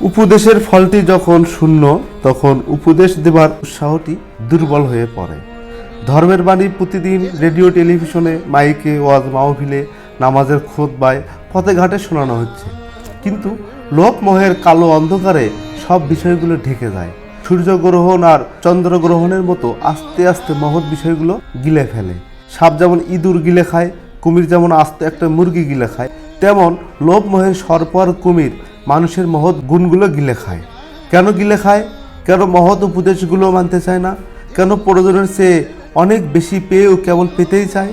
উপদেশের ফলটি যখন শূন্য, তখন উপদেশ দেবার উৎসাহটি দুর্বল হয়ে পড়ে। ধর্মের বাণী প্রতিদিন রেডিও, টেলিভিশনে, মাইকে, ওয়াজ, মাহফিলে, নামাজের খোদবায় ঘাটে শোনানো হচ্ছে। কিন্তু লোকমোহের কালো অন্ধকারে সব বিষয়গুলো ঢেকে যায়। সূর্যগ্রহণ আর চন্দ্রগ্রহণের মতো আস্তে আস্তে মহৎ বিষয়গুলো গিলে ফেলে। সাপ যেমন ইঁদুর গিলে খায়, কুমির যেমন আস্তে একটা মুরগি গিলে খায়, তেমন লোভমোহের সর্প আর কুমির মানুষের মহৎ গুণগুলো গিলে খায়। কেন গিলে খায়? কেন মহৎ উপদেশগুলো মানতে চায় না? কেন প্রয়োজনের চেয়ে অনেক বেশি পেয়েও কেবল পেতেই চায়?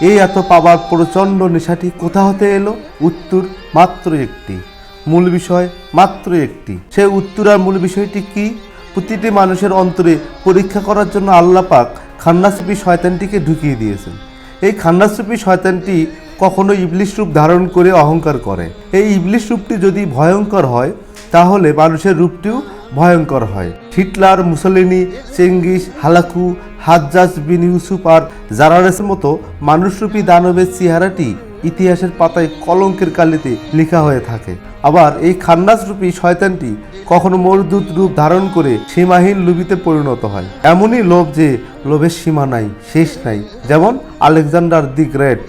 এই এত পাবার প্রচণ্ড নেশাটি কোথা হতে এলো? উত্তর মাত্র একটি। মূল বিষয় মাত্র একটি। সেই উত্তর আর মূল বিষয়টি কি? প্রতিটি মানুষের অন্তরে পরীক্ষা করার জন্য আল্লাহ পাক খান্নাসুপি শয়তানটিকে ঢুকিয়ে দিয়েছেন। এই খান্নাসুপি শয়তানটি কখনো ইবলিশ রূপ ধারণ করে অহংকার করে। এই ইবলিশ রূপটি যদি ভয়ঙ্কর হয়, তাহলে মানুষের রূপটিও ভয়ঙ্কর হয়। Hitler, Mussolini, Genghis, Hulagu, Hajjaj bin Yusuf আর জারারেসের মতো মানুষরূপী দানবের চেহারাটি ইতিহাসের পাতায় কলঙ্কের কালিতে লেখা হয়ে থাকে। আবার এই খান্নাস রূপী শয়তানটি কখনো মরদূত রূপ ধারণ করে সীমাহীন লোভিতে পরিণত হয়। এমনই লোভ যে লোভের সীমা নাই, শেষ নাই। যেমন আলেকজান্ডার দি গ্রেট।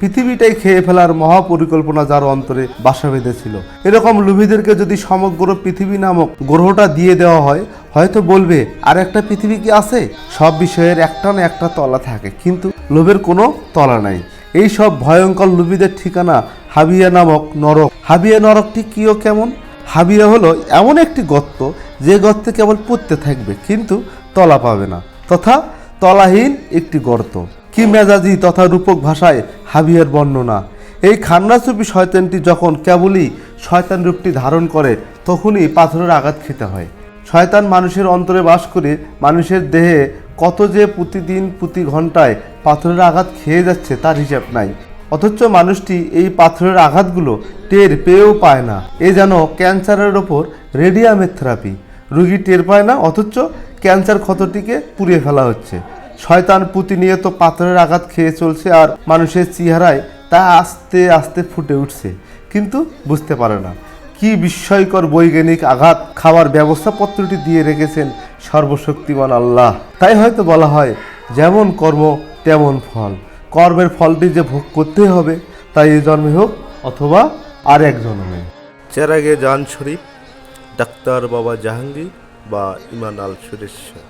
পৃথিবীটাই খেয়ে ফেলার মহাপরিকল্পনা যার অন্তরে বাসা বেঁধেছিল। এরকম লোভীদেরকে যদি সমগ্র পৃথিবী নামক গ্রহটা দিয়ে দেওয়া হয়, হয়তো বলবে, আর একটা পৃথিবী কি আছে? সব বিষয়ের একটা না একটা তলা থাকে, কিন্তু লোভের কোনো তলা নাই। এই সব ভয়ঙ্কর লোভীদের ঠিকানা হাবিয়া নামক নরক। হাবিয়া নরকটি কি ও কেমন? হাবিয়া হলো এমন একটি গর্ত, যে গর্তে কেবল পড়তে থাকবে, কিন্তু তলা পাবে না, তথা তলাহীন একটি গর্ত। কি মেজাজি তথা রূপক ভাষায় হাবিয়ার বর্ণনা? এই খান্নাসুপি শয়তানটি যখন কেবলই শয়তান রূপটি ধারণ করে, তখনই পাথরের আঘাত খেতে হয়। শয়তান মানুষের অন্তরে বাস করে, মানুষের দেহে কত যে প্রতিদিন প্রতি ঘন্টায় পাথরের আঘাত খেয়ে যাচ্ছে তার হিসাব নাই। অথচ মানুষটি এই পাথরের আঘাতগুলো টের পেয়েও পায় না। এ যেন ক্যান্সারের ওপর রেডিয়ামের থেরাপি রুগী টের পায় না, অথচ ক্যান্সার ক্ষতটিকে পুড়িয়ে ফেলা হচ্ছে। শয়তান প্রতিনিয়ত পাথরের আঘাত খেয়ে চলছে আর মানুষের চেহারায় তা আস্তে আস্তে ফুটে উঠছে। কিন্তু বুঝতে পারে না, কি বিস্ময়কর বৈজ্ঞানিক আঘাত খাওয়ার ব্যবস্থাপত্রটি দিয়ে রেখেছেন সর্বশক্তিমান আল্লাহ। তাই হয়তো বলা হয়, যেমন কর্ম, তেমন ফল। কর্মের ফলটি যে ভোগ করতে হবে তাই এই জন্মে হোক অথবা আর এক জন্মে। চেরাগে জান শরীফ, ডাক্তার বাবা জাহাঙ্গীর বা ইমান আল সুরেশ্বর